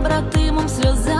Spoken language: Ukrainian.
побратимом сльоза.